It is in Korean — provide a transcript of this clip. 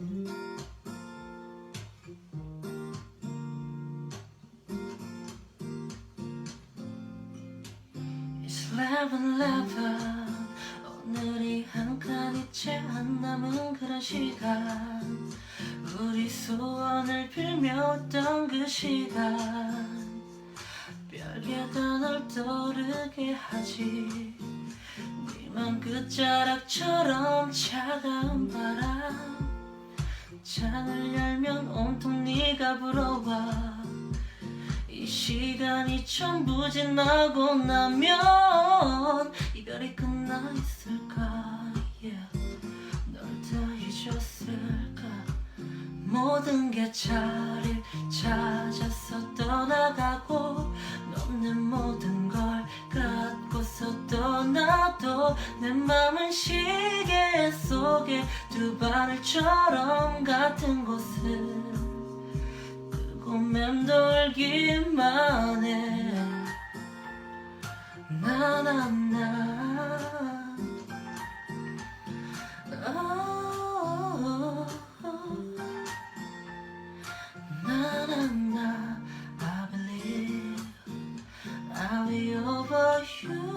It's eleven 오늘이 한 칸이 채 안 남은 그런 시간. 우리 소원을 빌며 웃던 그 시간. 별게다 널 떠오르게 하지. 네만 끝자락처럼 차가운 바람 창을 열면 온통 네가 불어와. 이 시간이 전부 지나고 나면 이별이 끝나 있을까? Yeah. 널다 잊었을까? 모든 게 자리를 찾아서 떠나가고 없는 모든 걸 갖고서 떠나도 내 맘은 시계 속에 두 바늘처럼 같은 곳을 끄고 맴돌기만 해 나나나. 나나나. I believe I'll be over you.